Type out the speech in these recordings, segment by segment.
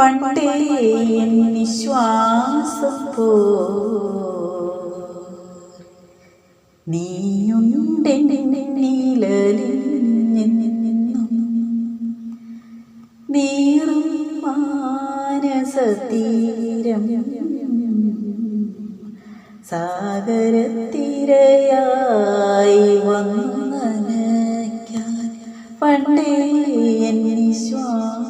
പണ്ടേ നിശ്വാസപ്പോ നീയുണ്ടെന്നിലലിഞ്ഞെന്നും നീറും മാനസതീരം സാഗരത്തിരയായി വന്നു നനയ്ക്കാൻ പണ്ടേ എൻ വിശ്വാസം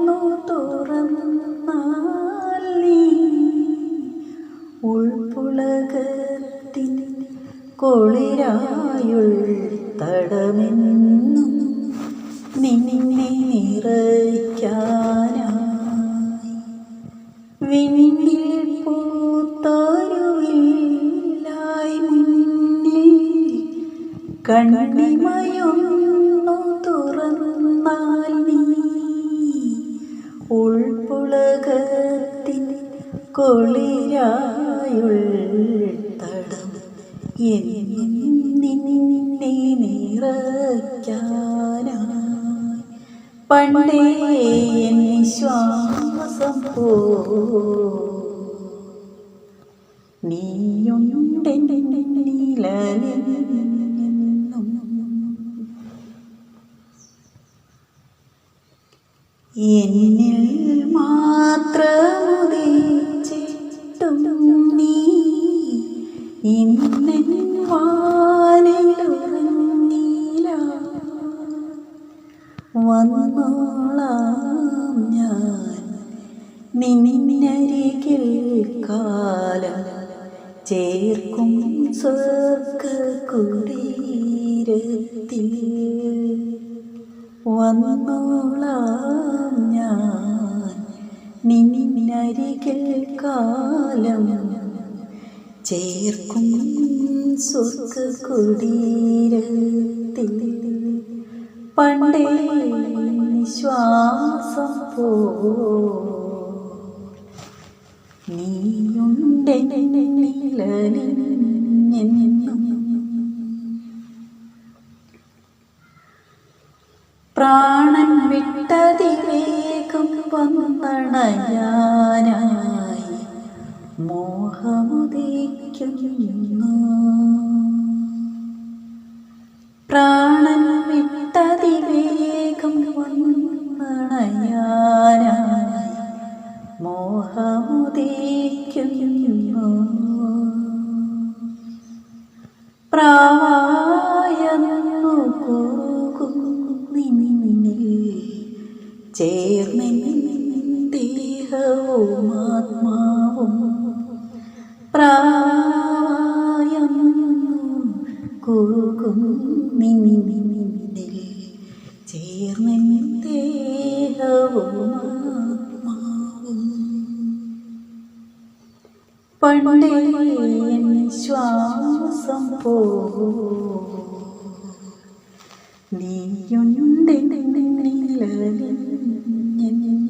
കൊളിരായുൾ തടമെന്നും നിന്നെ നിറയ്ക്കാനായി. വിണ്ണിൽ പൂത്തൊരു വില്ലായി മുന്നിൽ കണ്ണിമയൊന്നു തുറന്നാൽ നീ ഉൾപ്പുളകത്തിൻ കൊളിരായുൾ തടം നിന്നെ നിറയ്ക്കാനായി പണ്ടേ ശ്വാസം പോ. നീയുണ്ടെന്നിലെന്നും എന്നിൽ മാത്രമുദിച്ചിട്ടും നീ ഇന്നെൻ വന്നോളാം ഞാൻ. നിന്നരികിൽ കാലം ചേർക്കും സ്വർഗ കുടീരത്തിൽ വന്നോളാം ഞാൻ. നിന്നരികിൽ കാലം ചേർക്കും സ്വർഗ കുടീരത്തിൽ പണ്ടേ ശ്വാസം പോ. പ്രാണൻ വിട്ടതിവേഗം വന്നണയാനായി മോഹമുദിക്കുന്നു. പ്രാണൻ പ്രായന്നു കുറുകും നിന്നിൽ ചേർന്നെൻ ദേഹവും ആത്മാവും. പ്രായന്നു കുറുകും നിന്നിൽ ചേർന്നെൻ ദേഹവും ആത്മാവും. പണ്ടേ ശ്വാസം പോ നീയുണ്ടെന്നിലലിഞ്ഞെന്നും